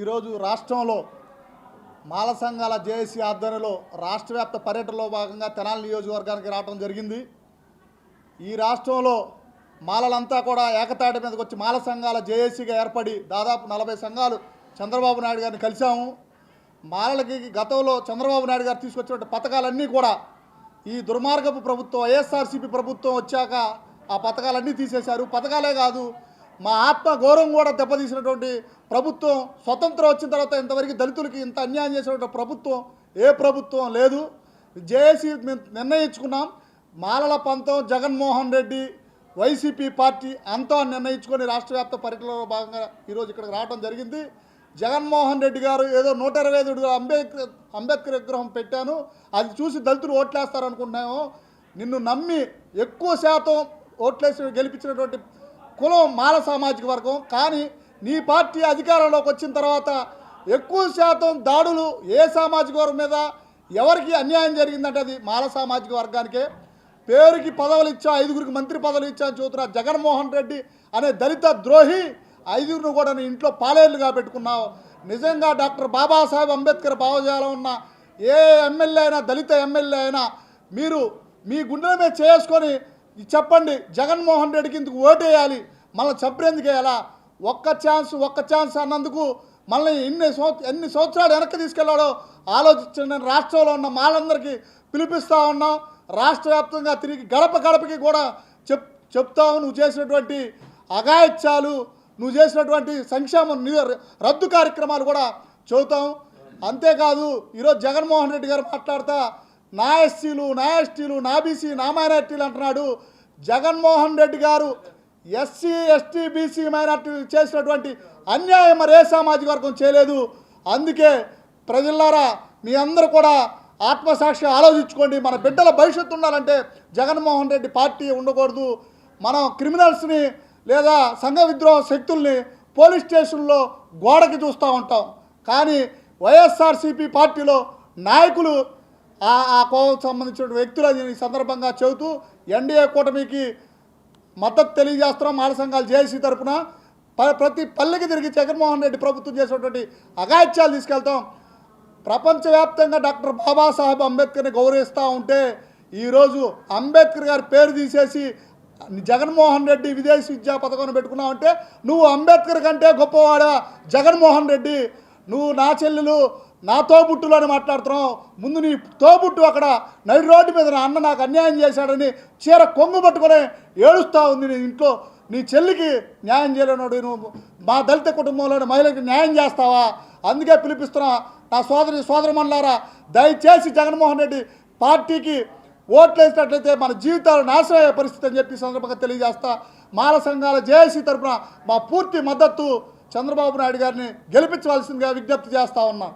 ఈరోజు రాష్ట్రంలో మాల సంఘాల జేఏసీ ఆధ్వర్యంలో రాష్ట్ర వ్యాప్త పర్యటనలో భాగంగా తెనాలి నియోజకవర్గానికి రావడం జరిగింది. ఈ రాష్ట్రంలో మాలలంతా కూడా ఏకతాటి మీదకి వచ్చి మాల సంఘాల జేఏసీగా ఏర్పడి దాదాపు నలభై సంఘాలు చంద్రబాబు నాయుడు గారిని కలిశాము. మాలలకి గతంలో చంద్రబాబు నాయుడు గారు తీసుకొచ్చినటువంటి పథకాలన్నీ కూడా ఈ దుర్మార్గపు ప్రభుత్వం వైఎస్ఆర్సీపీ ప్రభుత్వం వచ్చాక ఆ పథకాలన్నీ తీసేశారు. పథకాలే కాదు మా ఆత్మ గౌరవం కూడా దెబ్బతీసినటువంటి ప్రభుత్వం స్వతంత్రం వచ్చిన తర్వాత ఇంతవరకు దళితులకి ఇంత అన్యాయం చేసినటువంటి ప్రభుత్వం ఏ ప్రభుత్వం లేదు. జేఏసీ మేము నిర్ణయించుకున్నాం. మాలల పంతం జగన్మోహన్ రెడ్డి వైసీపీ పార్టీ అంతా నిర్ణయించుకొని రాష్ట్ర వ్యాప్త పర్యటనలో భాగంగా ఈరోజు ఇక్కడికి రావడం జరిగింది. జగన్మోహన్ రెడ్డి గారు ఏదో నూట ఇరవై ఐదు అంబేద్కర్ అంబేద్కర్ విగ్రహం పెట్టాను. అది చూసి దళితులు ఓట్లేస్తారు అనుకుంటున్నాము నిన్ను నమ్మి ఎక్కువ శాతం ఓట్లేసి గెలిపించినటువంటి కులం మాల సామాజిక వర్గం కానీ నీ పార్టీ అధికారంలోకి వచ్చిన తర్వాత ఎక్కువ శాతం దాడులు ఏ సామాజిక వర్గం మీద ఎవరికి అన్యాయం జరిగిందంటే అది మాల సామాజిక వర్గానికే. పేరుకి పదవులు ఇచ్చా ఐదుగురికి మంత్రి పదవులు ఇచ్చాను చూతున్నా జగన్మోహన్ రెడ్డి అనే దళిత ద్రోహి ఐదుగురిని కూడా నీ ఇంట్లో పాలేళ్ళుగా పెట్టుకున్నావు. నిజంగా డాక్టర్ బాబాసాహెబ్ అంబేద్కర్ భావజాలం ఉన్న ఏ ఎమ్మెల్యే అయినా దళిత ఎమ్మెల్యే అయినా మీరు మీ గుండెల మీద చేసుకొని చెప్పండి జగన్మోహన్ రెడ్డికి ఇందుకు ఓటేయాలి మళ్ళీ చెప్పేందుకు వేయాలా? ఒక్క ఛాన్స్ ఒక్క ఛాన్స్ అన్నందుకు మళ్ళీ ఎన్ని సంవత్స ఎన్ని సంవత్సరాలు వెనక్కి తీసుకెళ్ళాడో ఆలోచించిన రాష్ట్రంలో ఉన్న మాలందరికీ పిలిపిస్తూ ఉన్నాం రాష్ట్ర వ్యాప్తంగా తిరిగి గడప గడపకి కూడా చెప్ చెప్తావు నువ్వు చేసినటువంటి అఘాయిత్యాలు నువ్వు చేసినటువంటి సంక్షేమ రద్దు కార్యక్రమాలు కూడా చెబుతాం. అంతేకాదు ఈరోజు జగన్మోహన్ రెడ్డి గారు మాట్లాడతా నా ఎస్సీలు నా ఎస్టీలు నా బీసీ నా మైనార్టీలు అంటున్నాడు. జగన్మోహన్ రెడ్డి గారు ఎస్సీ ఎస్టీ బీసీ మైనార్టీలు చేసినటువంటి అన్యాయం మరి ఏ సామాజిక వర్గం చేయలేదు. అందుకే ప్రజలారా మీ అందరూ కూడా ఆత్మసాక్షి ఆలోచించుకోండి. మన బిడ్డల భవిష్యత్తు ఉండాలంటే జగన్మోహన్ రెడ్డి పార్టీ ఉండకూడదు. మనం క్రిమినల్స్ని లేదా సంఘ విద్రోహ శక్తుల్ని పోలీస్ స్టేషన్లో గోడకి చూస్తూ ఉంటాం. కానీ వైఎస్ఆర్సీపీ పార్టీలో నాయకులు ఆ ఆ కోవకు సంబంధించిన వ్యక్తులు ఈ సందర్భంగా చెబుతూ ఎన్డీఏ కూటమికి మద్దతు తెలియజేస్తున్నాం. మాల సంఘాలు జేఏసీ తరఫున ప- ప్రతి పల్లెకి తిరిగి జగన్మోహన్ రెడ్డి ప్రభుత్వం చేసినటువంటి అఘాయిత్యాలు తీసుకెళ్తాం. ప్రపంచవ్యాప్తంగా డాక్టర్ బాబాసాహెబ్ అంబేద్కర్ని గౌరవిస్తూ ఉంటే ఈరోజు అంబేద్కర్ గారి పేరు తీసేసి జగన్మోహన్ రెడ్డి విదేశీ విద్యా పథకాన్ని పెట్టుకున్నావు అంటే నువ్వు అంబేద్కర్ కంటే గొప్పవాడా జగన్మోహన్ రెడ్డి? నువ్వు నా చెల్లెలు నా తోబుట్టులు అని మాట్లాడుతున్నావు. ముందు నీ తోబుట్టు అక్కడ నడి రోడ్డు మీద నా అన్న నాకు అన్యాయం చేశాడని చీర కొంగు పట్టుకొని ఏడుస్తూ ఉంది నీ ఇంట్లో. నీ చెల్లికి న్యాయం చేయలేనోడు నువ్వు. మా దళిత కుటుంబంలోని మహిళకి న్యాయం చేస్తావా? అందుకే పిలిపిస్తున్నా. నా సోదరి సోదరమన్నారా దయచేసి జగన్మోహన్ రెడ్డి పార్టీకి ఓట్లు వేసినట్లయితే మన జీవితాలు నాశనం అయ్యే పరిస్థితి అని చెప్పి సందర్భంగా తెలియజేస్తా. మాల సంఘాల జేఏసీ తరపున మా పూర్తి మద్దతు చంద్రబాబు నాయుడు గారిని గెలిపించవలసిందిగా విజ్ఞప్తి చేస్తా ఉన్నాం.